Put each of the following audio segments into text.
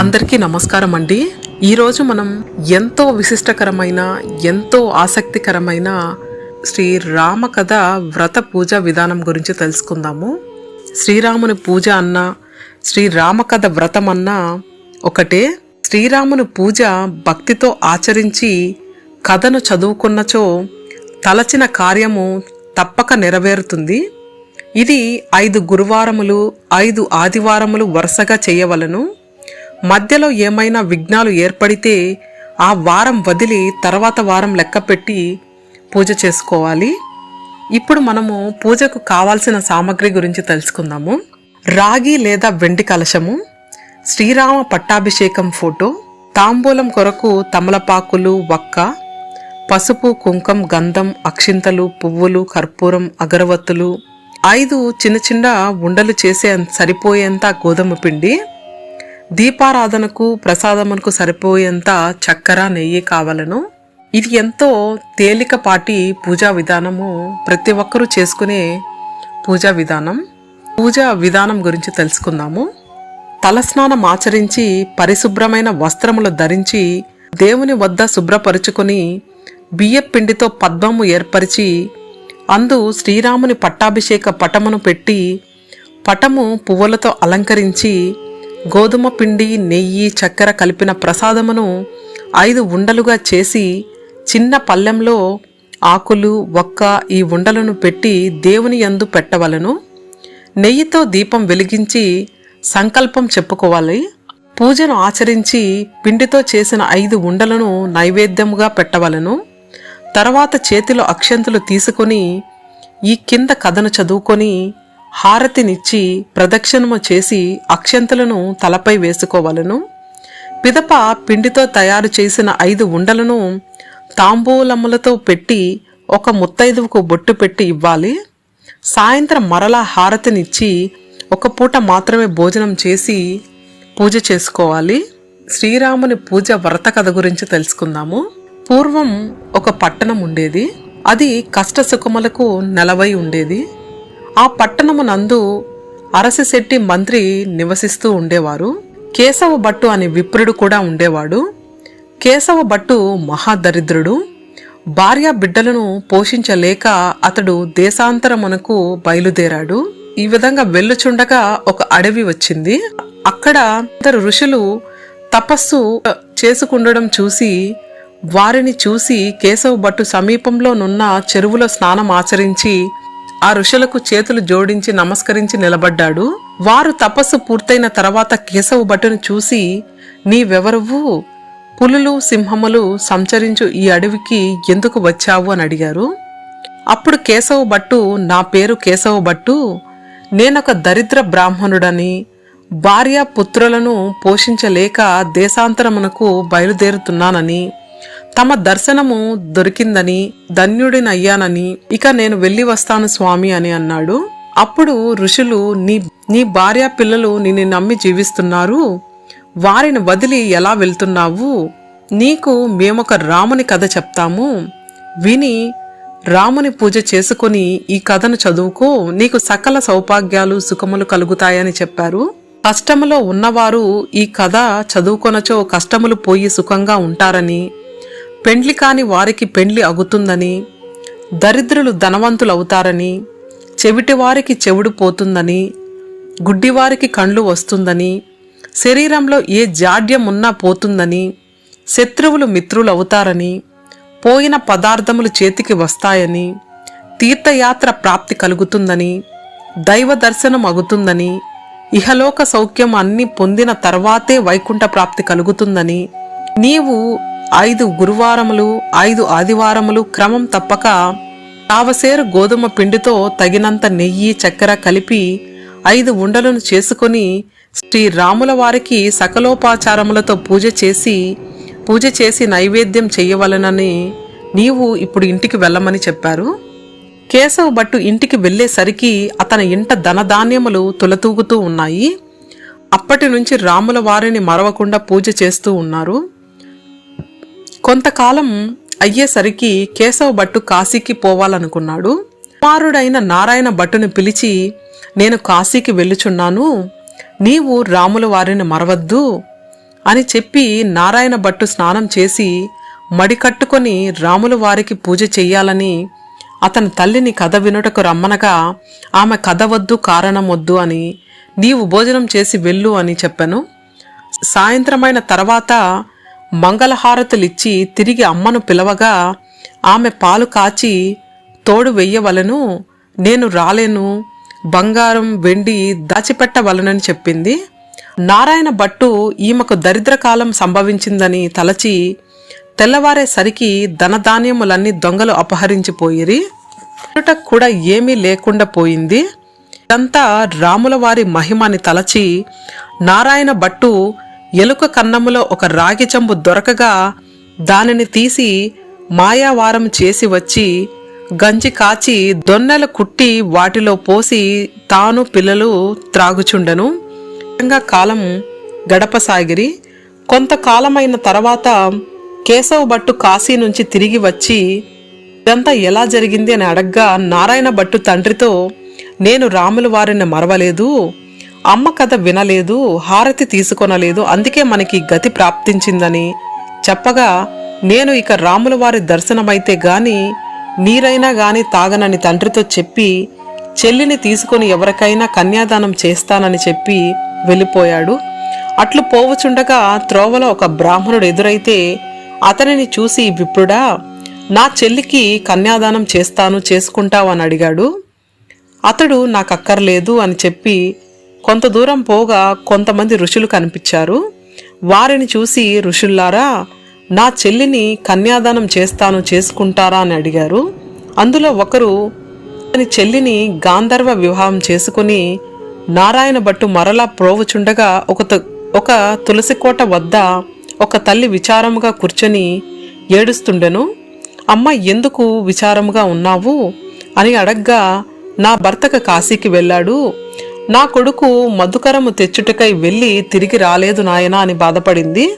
అందరికీ నమస్కారం అండి. ఈరోజు మనం ఎంతో విశిష్టకరమైన ఎంతో ఆసక్తికరమైన శ్రీ రామకథ వ్రత పూజ విధానం గురించి తెలుసుకుందాము. శ్రీరాముని పూజ అన్న శ్రీరామకథ వ్రతం అన్న ఒకటే. శ్రీరాముని పూజ భక్తితో ఆచరించి కథను చదువుకున్నచో తలచిన కార్యము తప్పక నెరవేరుతుంది. ఇది ఐదు గురువారములు ఐదు ఆదివారములు వరుసగా చేయవలను. మధ్యలో ఏమైనా విఘ్నాలు ఏర్పడితే ఆ వారం వదిలి తర్వాత వారం లెక్కపెట్టి పూజ చేసుకోవాలి. ఇప్పుడు మనము పూజకు కావాల్సిన సామాగ్రి గురించి తెలుసుకుందాము. రాగి లేదా వెండి కలశము శ్రీరామ పట్టాభిషేకం ఫోటో తాంబూలం కొరకు తమలపాకులు వక్క పసుపు కుంకం గంధం అక్షింతలు పువ్వులు కర్పూరం అగరవత్తులు ఐదు చిన్న చిన్న ఉండలు చేసే సరిపోయేంత గోధుమ పిండి దీపారాధనకు ప్రసాదమునకు సరిపోయేంత చక్కెర నెయ్యి కావలను. ఇది ఎంతో తేలికపాటి పూజా విధానము. ప్రతి ఒక్కరూ చేసుకునే పూజా విధానం. పూజా విధానం గురించి తెలుసుకుందాము. తలస్నానం ఆచరించి పరిశుభ్రమైన వస్త్రములు ధరించి దేవుని వద్ద శుభ్రపరుచుకొని బియ్యపిండితో పద్మము ఏర్పరిచి అందు శ్రీరాముని పట్టాభిషేక పటమును పెట్టి పటము పువ్వులతో అలంకరించి గోధుమ పిండి నెయ్యి చక్కెర కలిపిన ప్రసాదమును ఐదు ఉండలుగా చేసి చిన్న పల్లెంలో ఆకులు ఒక్క ఈ ఉండలను పెట్టి దేవుని యందు పెట్టవలను. నెయ్యితో దీపం వెలిగించి సంకల్పం చెప్పుకోవాలి. పూజను ఆచరించి పిండితో చేసిన ఐదు ఉండలను నైవేద్యముగా పెట్టవలను. తర్వాత చేతిలో అక్షంతులు తీసుకొని ఈ కింద కథను చదువుకొని హారతినిచ్చి ప్రదక్షిణము చేసి అక్షంతలను తలపై వేసుకోవలను. పిదప పిండితో తయారు చేసిన ఐదు ఉండలను తాంబూలములతో పెట్టి ఒక ముత్తైదువుకు బొట్టు పెట్టి ఇవ్వాలి. సాయంత్రం మరలా హారతినిచ్చి ఒక పూట మాత్రమే భోజనం చేసి పూజ చేసుకోవాలి. శ్రీరాముని పూజ వ్రత కథ గురించి తెలుసుకుందాము. పూర్వం ఒక పట్టణం ఉండేది. అది కష్ట సుఖములకు నెలవై ఉండేది. ఆ పట్టణము నందు అరసిశెట్టి మంత్రి నివసిస్తూ ఉండేవారు. కేశవ భట్టు అనే విప్రుడు కూడా ఉండేవాడు. కేశవ భట్టు మహాదరిద్రుడు. భార్య బిడ్డలను పోషించలేక అతడు దేశాంతరమునకు బయలుదేరాడు. ఈ విధంగా వెళ్ళుచుండగా ఒక అడవి వచ్చింది. అక్కడ ఇద్దరు ఋషులు తపస్సు చేసుకుండడం చూసి వారిని చూసి కేశవ భట్టు సమీపంలోనున్న చెరువులో స్నానం ఆచరించి ఆ ఋషులకు చేతులు జోడించి నమస్కరించి నిలబడ్డాడు. వారు తపస్సు పూర్తయిన తర్వాత కేశవ భట్టును చూసి నీవెవరువు పులులు సింహములు సంచరించు ఈ అడవికి ఎందుకు వచ్చావు? అని అడిగారు. అప్పుడు కేశవ భట్టు నా పేరు కేశవ భట్టు. నేనొక దరిద్ర బ్రాహ్మణుడని. భార్య పుత్రులను పోషించలేక దేశాంతరమునకు బయలుదేరుతున్నానని. తమ దర్శనము దొరికిందని ధన్యుడినయ్యానని ఇక నేను వెళ్ళి వస్తాను స్వామి అని అన్నాడు. అప్పుడు ఋషులు నీ నీ భార్య పిల్లలు నిన్ను నమ్మి జీవిస్తున్నారు. వారిని వదిలి ఎలా వెళ్తున్నావు? నీకు మేమొక రాముని కథ చెప్తాము. విని రాముని పూజ చేసుకొని ఈ కథను చదువుకో. నీకు సకల సౌభాగ్యాలు సుఖములు కలుగుతాయని చెప్పారు. కష్టములో ఉన్నవారు ఈ కథ చదువుకొనచో కష్టములు పోయి సుఖంగా ఉంటారని పెండ్లి కాని వారికి పెండ్లి అగుతుందని దరిద్రులు ధనవంతులవుతారని చెవిటివారికి చెవుడు పోతుందని గుడ్డివారికి కండ్లు వస్తుందని శరీరంలో ఏ జాడ్యం ఉన్నా పోతుందని శత్రువులు మిత్రులవుతారని పోయిన పదార్థములు చేతికి వస్తాయని తీర్థయాత్ర ప్రాప్తి కలుగుతుందని దైవ దర్శనం అగుతుందని ఇహలోక సౌఖ్యం అన్ని పొందిన తర్వాతే వైకుంఠ ప్రాప్తి కలుగుతుందని నీవు ఐదు గురువారములు ఐదు ఆదివారములు క్రమం తప్పక తావసేరు గోధుమ పిండితో తగినంత నెయ్యి చక్కెర కలిపి ఐదు ఉండలను చేసుకొని శ్రీ రాముల వారికి సకలోపాచారములతో పూజ చేసి పూజ చేసి నైవేద్యం చేయవలనని నీవు ఇప్పుడు ఇంటికి వెళ్ళమని చెప్పారు. కేశవ భట్టు ఇంటికి వెళ్ళేసరికి అతని ఇంట ధనధాన్యములు తులతూగుతూ ఉన్నాయి. అప్పటి నుంచి రాముల వారిని మరవకుండా పూజ చేస్తూ ఉన్నారు. కొంతకాలం అయ్యేసరికి కేశవ భట్టు కాశీకి పోవాలనుకున్నాడు. కుమారుడైన నారాయణ భట్టుని పిలిచి నేను కాశీకి వెళ్ళుచున్నాను. నీవు రాముల వారిని మరవద్దు అని చెప్పి నారాయణ భట్టు స్నానం చేసి మడి కట్టుకొని రాముల వారికి పూజ చెయ్యాలని అతని తల్లిని కథ వినుటకు రమ్మనగా ఆమె కథ వద్దు కారణం వద్దు అని నీవు భోజనం చేసి వెళ్ళు అని చెప్పాను. సాయంత్రమైన తర్వాత మంగళహారతులిచ్చి తిరిగి అమ్మను పిలవగా ఆమె పాలు కాచి తోడు వెయ్యవలను నేను రాలేను బంగారం వెండి దాచిపెట్టవలనని చెప్పింది. నారాయణ భట్టు ఈమెకు దరిద్రకాలం సంభవించిందని తలచి తెల్లవారేసరికి ధనధాన్యములన్నీ దొంగలు అపహరించిపోయిరి. తినుటకు కూడా ఏమీ లేకుండా పోయింది. ఇదంతా రాముల వారి మహిమని తలచి నారాయణ భట్టు ఎలుక కన్నములో ఒక రాగి చెంబు దొరకగా దానిని తీసి మాయావారం చేసి వచ్చి గంజి కాచి దొన్నెలు కుట్టి వాటిలో పోసి తాను పిల్లలు త్రాగుచుండెను. కాలం గడపసాగిరి. కొంతకాలమైన తర్వాత కేశవ భట్టు కాశీ నుంచి తిరిగి వచ్చి ఇదంతా ఎలా జరిగింది? అని అడగ్గా నారాయణ భట్టు తండ్రితో నేను రాముల వారిని మరవలేదు. అమ్మ కథ వినలేదు హారతి తీసుకొనలేదు అందుకే మనకి గతి ప్రాప్తించిందని చెప్పగా నేను ఇక రాముల వారి దర్శనమైతే గాని నీరైనా గాని తాగనని తండ్రితో చెప్పి చెల్లిని తీసుకొని ఎవరికైనా కన్యాదానం చేస్తానని చెప్పి వెళ్ళిపోయాడు. అట్లు పోవచుండగా త్రోవలో ఒక బ్రాహ్మణుడు ఎదురైతే అతనిని చూసి విప్రుడా నా చెల్లికి కన్యాదానం చేస్తాను చేసుకుంటావు అని అడిగాడు. అతడు నాకు అక్కర్లేదు అని చెప్పి కొంత దూరం పోగా కొంతమంది ఋషులు కనిపించారు. వారిని చూసి ఋషుల్లారా నా చెల్లిని కన్యాదానం చేస్తాను చేసుకుంటారా అని అడిగారు. అందులో ఒకరు తన చెల్లిని గాంధర్వ వివాహం చేసుకుని నారాయణ భట్టు మరలా ప్రోవుచుండగా ఒక తు- ఒక తులసికోట వద్ద ఒక తల్లి విచారముగా కూర్చొని ఏడుస్తుండెను. అమ్మ ఎందుకు విచారముగా ఉన్నావు? అని అడగ్గా నా భర్తక కాశీకి వెళ్ళాడు. నా కొడుకు మధుకరము తెచ్చుటకై వెళ్ళి తిరిగి రాలేదు నాయనా అని బాధపడింది.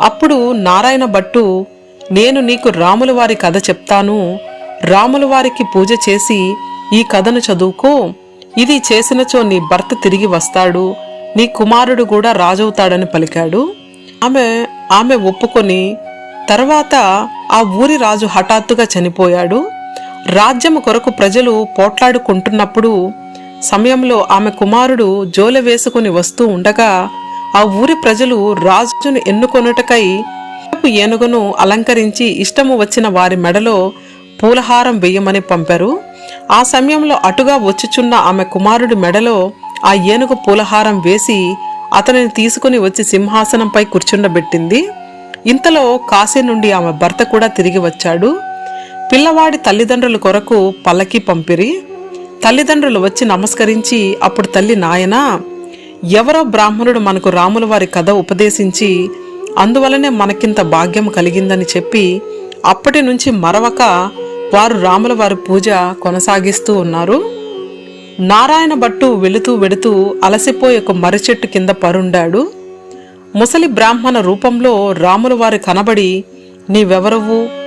అప్పుడు నారాయణ భట్టు నేను నీకు రాముల వారి కథ చెప్తాను. రాముల వారికి పూజ చేసి ఈ కథను చదువుకో. ఇది చేసినచో నీ భర్త తిరిగి వస్తాడు. నీ కుమారుడు కూడా రాజవుతాడని పలికాడు. ఆమె ఆమె ఒప్పుకొని తర్వాత ఆ ఊరి రాజు హఠాత్తుగా చనిపోయాడు. రాజ్యము కొరకు ప్రజలు పోట్లాడుకుంటున్నప్పుడు సమయంలో ఆమె కుమారుడు జోలె వేసుకుని వస్తూ ఉండగా ఆ ఊరి ప్రజలు రాజును ఎన్నుకొనుటకై ఏనుగును అలంకరించి ఇష్టము వచ్చిన వారి మెడలో పూలహారం వేయమని పంపారు. ఆ సమయంలో అటుగా వచ్చుచున్న ఆమె కుమారుడి మెడలో ఆ ఏనుగు పూలహారం వేసి అతనిని తీసుకుని వచ్చి సింహాసనంపై కూర్చుండబెట్టింది. ఇంతలో కాశీ నుండి ఆమె భర్త కూడా తిరిగి వచ్చాడు. పిల్లవాడి తల్లిదండ్రుల కొరకు పల్లకి పంపిరి. తల్లిదండ్రులు వచ్చి నమస్కరించి అప్పుడు తల్లి నాయనా ఎవరో బ్రాహ్మణుడు మనకు రాముల వారి కథ ఉపదేశించి అందువలనే మనకింత భాగ్యం కలిగిందని చెప్పి అప్పటి నుంచి మరవక వారు రాముల వారి పూజ కొనసాగిస్తూ ఉన్నారు. నారాయణ భట్టు వెళుతూ వెడుతూ అలసిపోయి ఒక మర్రి చెట్టు కింద పరుండాడు. ముసలి బ్రాహ్మణ రూపంలో రాముల వారి కనబడి నీవెవరవు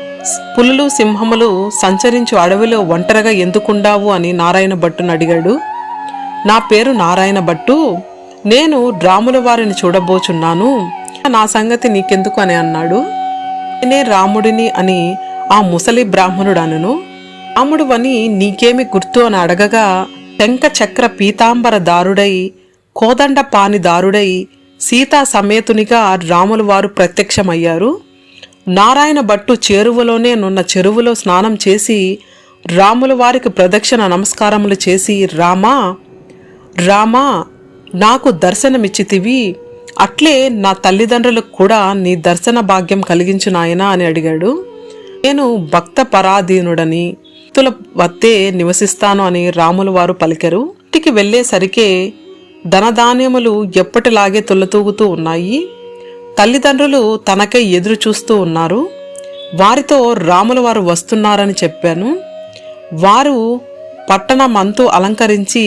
పులులు సింహములు సంచరించు అడవిలో ఒంటరిగా ఎందుకుండావు అని నారాయణ భట్టును అడిగాడు. నా పేరు నారాయణ భట్టు. నేను రాముల వారిని చూడబోచున్నాను. నా సంగతి నీకెందుకు అని అన్నాడు. నేనే రాముడిని అని ఆ ముసలి బ్రాహ్మణుడు అనును రాముడు అని నీకేమి గుర్తు అని అడగగా శంఖ చక్ర పీతాంబర దారుడై కోదండ పాని దారుడై సీతా సమేతునిగా రాములు వారు ప్రత్యక్షమయ్యారు. నారాయణ భట్టు చేరువలోనే నున్న చెరువులో స్నానం చేసి రాముల వారికి ప్రదక్షిణ నమస్కారములు చేసి రామా రామా నాకు దర్శనమిచ్చితివి. అట్లే నా తల్లిదండ్రులకు కూడా నీ దర్శన భాగ్యం కలిగించునాయనా అని అడిగాడు. నేను భక్త పరాధీనుడని భక్తుల వద్దే నివసిస్తాను అని రాములు వారు పలికెరు. ఇంటికి వెళ్ళేసరికే ధనధాన్యములు ఎప్పటిలాగే తుల్లతూగుతూ ఉన్నాయి. తల్లిదండ్రులు తనకై ఎదురు చూస్తూ ఉన్నారు. వారితో రాముల వారు వస్తున్నారని చెప్పాను. వారు పట్టణమంతు అలంకరించి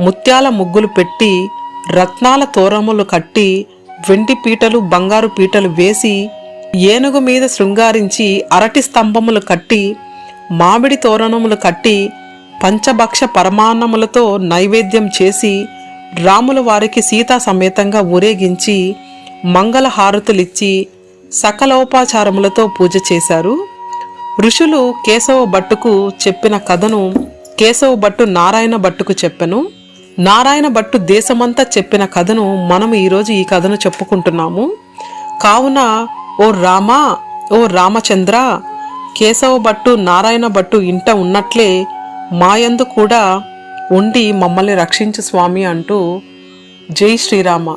ముత్యాల ముగ్గులు పెట్టి రత్నాల తోరములు కట్టి వెండి పీటలు బంగారు పీటలు వేసి ఏనుగు మీద శృంగారించి అరటి స్తంభములు కట్టి మామిడి తోరణములు కట్టి పంచభక్ష పరమాన్నములతో నైవేద్యం చేసి రాముల వారికి సీతా సమేతంగా ఊరేగించి మంగళ హారతులిచ్చి సకలోపాచారములతో పూజ చేశారు. ఋషులు కేశవ భట్టుకు చెప్పిన కథను కేశవ భట్టు నారాయణ భట్టుకు చెప్పెను. నారాయణ భట్టు దేశమంతా చెప్పిన కథను మనం ఈరోజు ఈ కథను చెప్పుకుంటున్నాము. కావున ఓ రామ ఓ రామచంద్ర కేశవ భట్టు నారాయణ భట్టు ఇంట ఉన్నట్లే మాయందు కూడా ఉండి మమ్మల్ని రక్షించు స్వామి అంటూ జై శ్రీరామ.